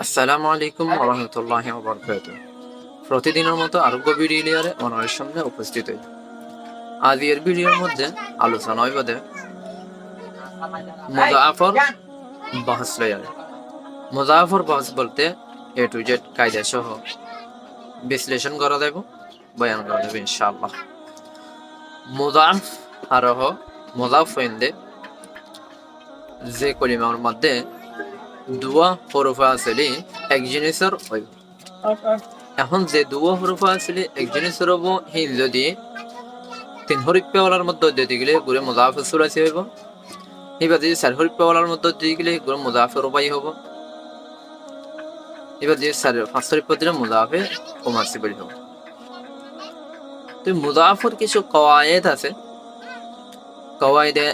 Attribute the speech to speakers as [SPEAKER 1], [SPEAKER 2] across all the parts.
[SPEAKER 1] আসসালামু আলাইকুম রহমতুল্লাহ বরকাত প্রতিদিনের মতো আরোগ্য ভিডিও লিয়ারে অনারের সামনে উপস্থিত হই। আজ এর ভিডিওর মধ্যে আলোচনা হইবদে মুজাফর বাহস লয়ারে। মুজাফর বাহস বলতে এ টু জেড কায়দা সহ বিশ্লেষণ করা দেব বয়ান করা দেব ইনশাআল্লাহ। মুজাফ আরহ মুজাফ হইন্দে যে কলিমার মধ্যে দুয়া হরফা আসলে এক জিনিসের এখন যে দুয়া আসলে এক জিনিসের হিন যদি তিন মধ্যে মুজাফর সুরাসি হইব। এবার যদি চার হরিপ্পাওয়ালার মধ্যে মুজাফর উপায় হব। এবার চার, পাঁচ দিলে কমার্সি বেরি হব। তো মুজাফর কিছু কওয়ায়েদ আছে। কওয়ায়েদে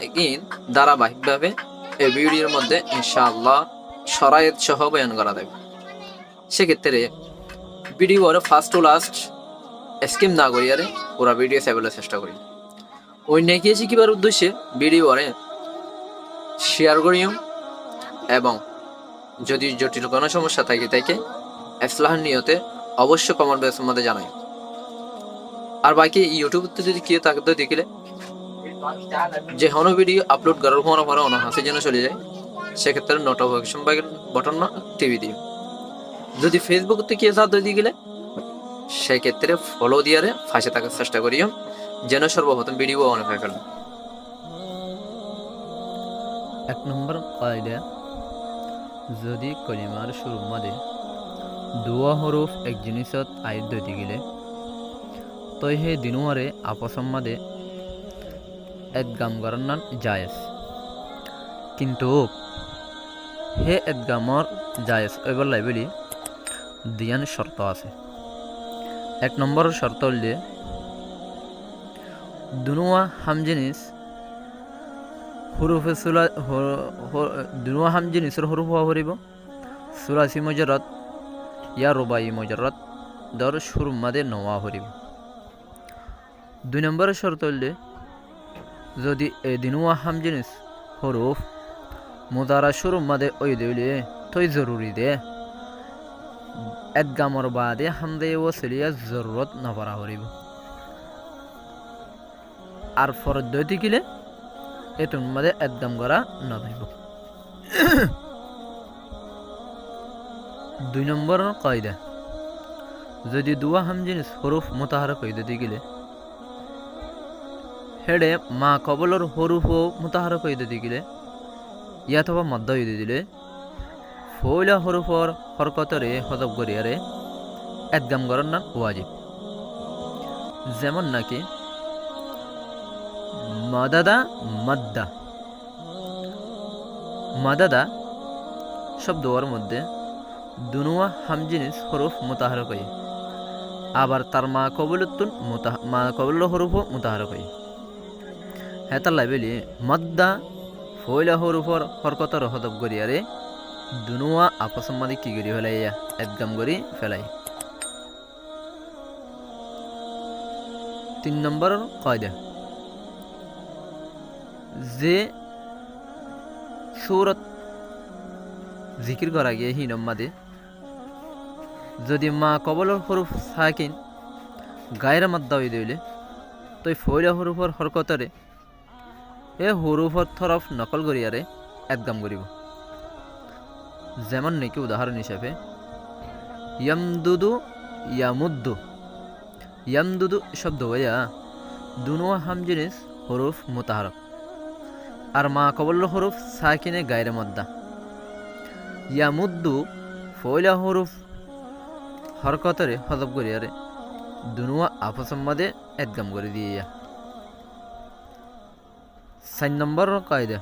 [SPEAKER 1] ধারাবাহিকভাবে এই ভিডিওর মধ্যে ইনশাআল্লাহ সরায়েত সহ বয়ান করা দেবে সেক্ষেত্রে ভিডিওর ফার্স্ট টু লাস্ট স্কিম না করিয়ারে ওরা ভিডিও সেভেলের চেষ্টা করি। ওই নেকিয়েছি কিবার উদ্দেশ্যে ভিডিওরে শেয়ার করিও এবং যদি জটিল কোনো সমস্যা থাকে তাকে এসলাহ নিয়তে অবশ্য কমন বেসের মধ্যে জানাই আর বাকি ইউটিউবতে যদি কেউ থাকে তো দেখিলে যে কোনো ভিডিও আপলোড করার পরে অন্য হাসি যেন চলে যায়। সেক্ষেত্রে নোটিফিকেশন বটন টিভি দিও। যদি ফেসবুক থেকে সাথে দিয়ে গেলে, সেক্ষেত্রে ফলো দিয়ারে ফাঁসে থাকার চেষ্টা করিও, যেন সর্বপ্রথম ভিডিও অনেক হয়ে গেল।
[SPEAKER 2] এক নম্বর কায়দা, যদি কলিমার শুরুর মাদে দুয়া হরফ এক জিনিসত আয়ত দইতে গেলে, তই সেই দিনুয়ারে আপসম মাদে এদগাম করার নাম জায়েজ। কিন্তু হে এদগামর জায়েজ, এবার লাইবেলি দিয়ান শর্ত আছে। এক নম্বর শর্ত হলে দুনুয়া হাম জিনিস, হুরুফে সুলা দুনুয়া হাম জিনিসের হুরুফ হওয়া হরিব সুরাসি মজরত ইয়া রুবাই মজরত দর সুর মাদে নওয়া হরিব দুই নম্বরের শর্ত হলে যদি এ দিনুয়া হাম জিনিস হরুফ মুদারা শুরু মাদে ওই দিলে তৈ জরুরি দে। এদগামর বাদে হামদে ও সেলিয়া জরুরত নপরা হরিব। আর ফরত দৈতি কিলে, এতুন মাদে এদগাম করা নদইব দুই নম্বর কয়দা, যদি দুয়া হাম জিনিস হরুফ মোতাহারা কইদে দি গেলে হেডে মা কবলর হরুফ ও মোতাহারা কইদে দি গেলে ইয়াথবা মধ্য ইদি দিলে ফইলা হরুফর হরকতরে হজব করিয়ারে একদম করার নাম ওয়াজিব যেমন নাকি, মাদাদা মাদ্দা। মাদাদা শব্দর মধ্যে দুনুয়া হাম জিনিস হরুফ মোতাহারা কই আবার তার মা কবলতুন মা কবল হরুফও মোতাহারা কই হ্যাঁ তার লাইবেলি মাদ্দা ফইলা হরুফর হরকতর হদব গরিয়ারে দুনুয়া আপসম্মাদি কি গরি ফেলাইয়া একদম গরি ফেলাই তিন নম্বর কয়দা। যে সুরত জিকির করা গিয়ে হি নম্মাদে যদি মা কবলর হরুফ সাকিন গায়ের মাদ্দা হয়ে দিলে তো ফইলা হরুফর হরকতরে এ হরুফর তরফ নকল করিয়ারে একদম করিব যেমন নাকি উদাহরণ হিসাবে ইয়ামদুদু ইয়ামুদ্দু। ইয়ামদুদু শব্দ হইয়া দুনুয়া হাম জিনিস হরুফ মোতাহারক আর মা কবল্ল হরুফ সাকিনে গায়ের মদ্দা। ইয়ামুদ্দু ফইলা হরুফ হরকতরে হজব করিয়ারে দুনুয়া আপসম্মাদে একদম করে দিয়ে। চার নম্বর কায়দা।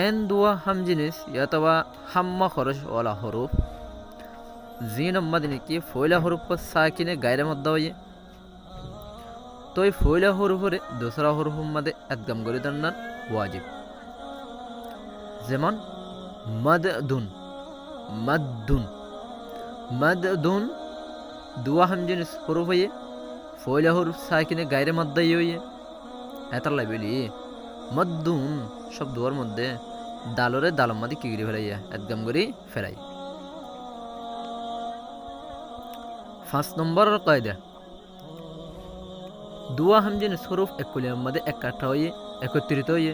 [SPEAKER 2] এন দুয়া হাম জিনিস ইয়াতবা হাম্মা খরচ ওয়ালা হরুফ। জি নম্বর নাকি ফয়লা হরুফ সাকিনে গায়ের মধ্যে হয়ে তো এই ফয়লা হরুফরে দোসরা হরুফ মাদে একদম করে দান্নান ওয়াজিব। যেমন, মাদদুন মাদদুন। মাদদুন দুয়া হাম জিনিস হরুফ হয়ে ফয়লা হরুফ সা কিনে গায়ের মধ্যে হয়ে এতাল্লাই বলি। মদ্দুম সব দুয়ার মধ্যে দালরে দালম্মাদি কিগিরি ফেলাইয়া একদম করি ফেলাই। পাঁচ নম্বর কয়দা। দুয়া হামজিন স্বরূপ একুলিয়ার মধ্যে একাঠা হয়ে একত্রিত হয়ে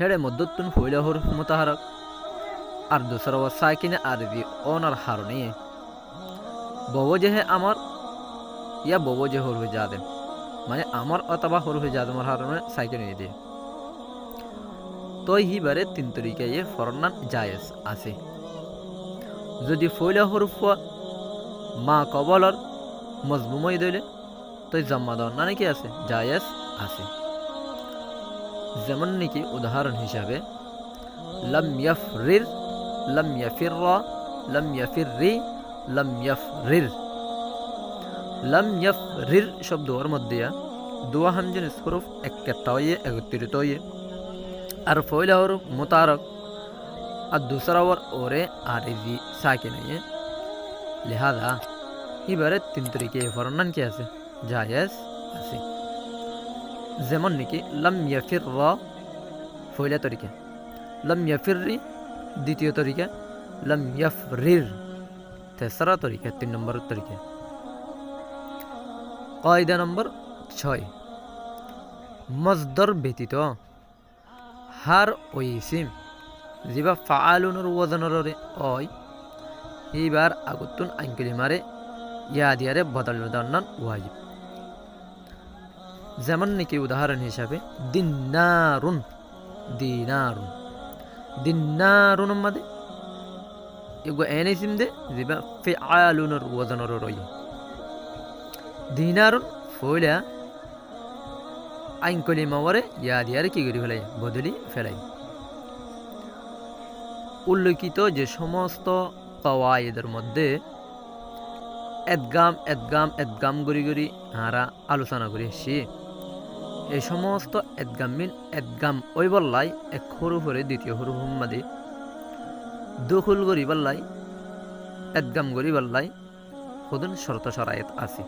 [SPEAKER 2] হেড়ে মদ্দতুন ফইলা হর মোতাহারক। আর দোসর সাইকিনে আরবি অনার হারণী বব জেহে আমার, ইয়া বব জেহর হয়ে যাদের মানে আমার অথবা হরফে জাদেমের হারণে সাইকেল নিয়ে দিয়ে তো হিবারে তিন তরিকায় ফরনান জায়েজ আছে যদি ফইলা হরফ মা কবলর মজমুমই দইলে তো জম্মা দেওয়ার না নাকি আছে? জায়েজ আছে যেমন নাকি উদাহরণ হিসাবে লম ইয়াফরির লম ইয়াফিররা লম ইয়াফিররি লম ইয়াফরির লম ইয়াফরির শব্দর মধ্যে দোয়া হামজিন হরফ একটা হয়ে একত্রিত হয়ে আর ফয়লা হরফ মোতারক আর दूसरा और ओरे आरिजी साकिन है लिहाजा এবারে তিন তরিকে ফরনান কি আছে জায়েজ আছে যেমন নাকি লম ইয়াফির র ফয়লা তরিকা লম ইয়াফিররি দ্বিতীয় তরিকা লম ইয়াফরির তেসরা তরিকা তিন নম্বর তরিকা কয়দা নম্বর ছয়। মজদর ব্যতীত হার ওইসিম যিবা ফাআলুনুর ওজনর অয়, এইবার আগুতুন আইনকলি মারে ইয়া দিয়ারে বদল দন্নন ওয়াজিব। যেমন নাকি উদাহরণ হিসাবে দিনারুন দিনারুন। দিনারুন মাদে, এগো এনিসিম দে, যিবা ফাআলুনুর ওজনর রয়। দিনারুন ফইলা আইনকলি মাওয়ারে ইয়া দিয়ারে কি করি ফেলাই বদলি ফেলাই উল্লেখিত যে সমস্ত কওয়াইদের মধ্যে এদগাম এদগাম এদগাম গড়ি গড়ি হারা আলোচনা করে এসছি এই সমস্ত এদগামিন এদগাম ওই বললাই এক সরু ফরে দ্বিতীয় সরু হুম্মাদি দখল গড়ি বললাই এদগাম গড়ি বললাই সদন শর্ত সরায়ত আছে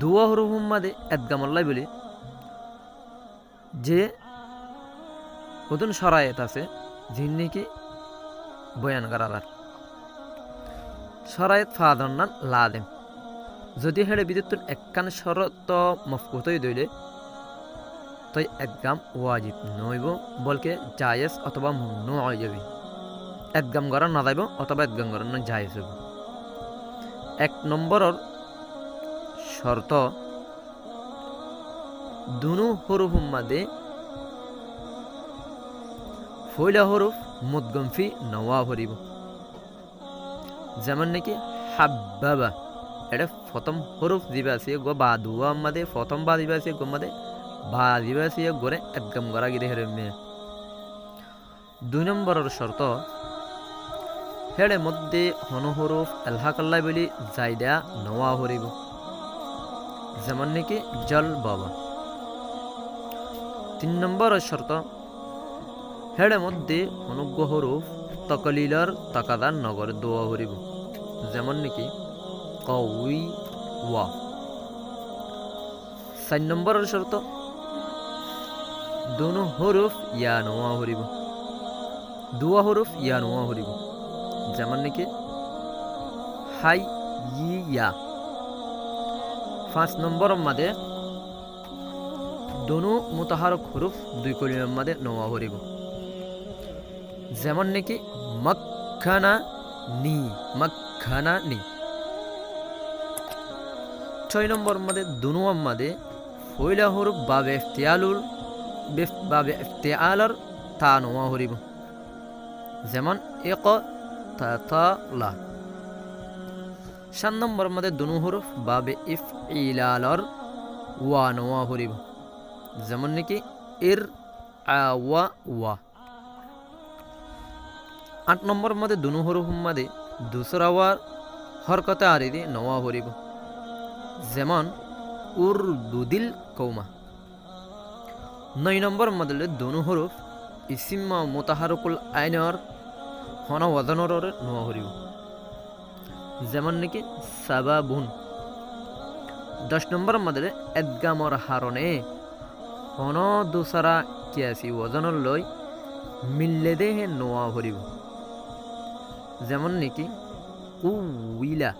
[SPEAKER 2] দুয়া হরু হুম্মাদে এদগাম অল্লাই বলি যে সদন সরায়ত আছে যিনি নাকি বয়ান করার সরায়ত ফাদন্নান লাদেম। যদি হেড়ে বিদ্যুৎ একখান শরত মফকুতই দইলে, তই একগাম ওয়াজিব নইব, বলকে জায়েজ অথবা মুন্ন হয়ে যাবে। একগাম করার না যাইব অথবা একগাম করার না জায়েজ হইব। এক নম্বরের শর্ত, দুনু হরুফ মাদে, ফইলা হরুফ মুদগমফি নওয়া হরিব। যেমন নাকি হাব্বাবা, এটা প্রথম হরুফ দিবে আছে গো বা দুয়া মাদে প্রথম বা দিবে আছে গো মাদে, বা দিবে আছে গোরে একদম গড়া গিরে হেরে মে দুই নম্বরের শর্ত, হেড়ে মধ্যে হনু হরুফ এলহা কাল্লাই বলি জাইদা নওয়া হরিব। যেমন নাকি জল বাবা। তিন নম্বরের শর্ত, হেড়ে মধ্যে অনুগ্রহ রূপ তকলিলর তাকাদার নগর দোয়া হরিব। যেমন নাকি, কউই ওয়া। চার নম্বরের শর্ত, দুনো হরুফ ইয়া নোয়া হরিব। দুয়া হরুফ ইয়া নোয়া হরিব। যেমন নাকি, হাই ইয়া। পাঁচ নম্বর মাদে দনু মুতাহারক হরুফ দুই কলিমের মাদে নোয়া হরিব যেমন নাকি মক্খানা নি মক্খানা নি। ছয় নম্বর মধ্যে দুনুয়ার মধ্যে ফইলা হরুফ বাবে ইফতিয়ালুল, বাবে ইফতিয়ালর তা নোয়া হরিব যেমন এক তা লা সাত নম্বর মধ্যে দুনু হরুফ বাবে ইফ ইলালর ওয়া নোয়া হরিব। যেমন নাকি ইর আওয়া ওয়া আট নম্বর মধ্যে দুনু হরুফ মাদে দুসরা ওয়ার হরকতে আরিদি নওয়া হরিব। যেমন উর দুদিল কৌমা। নয় নম্বর মধ্যে দুনু হরুফ ইসিম্মা মোতাহারকুল আইনর হন ওয়াদনর নোয়া হরিব। যেমন নাকি সাবাবুন। দশ নম্বর মধ্যে এদগামর হারণে। হন দোসারা কিয়াসি ওজনর লই মিললে দেহে নোয়া ভরিব। যেমন নাকি কুইলা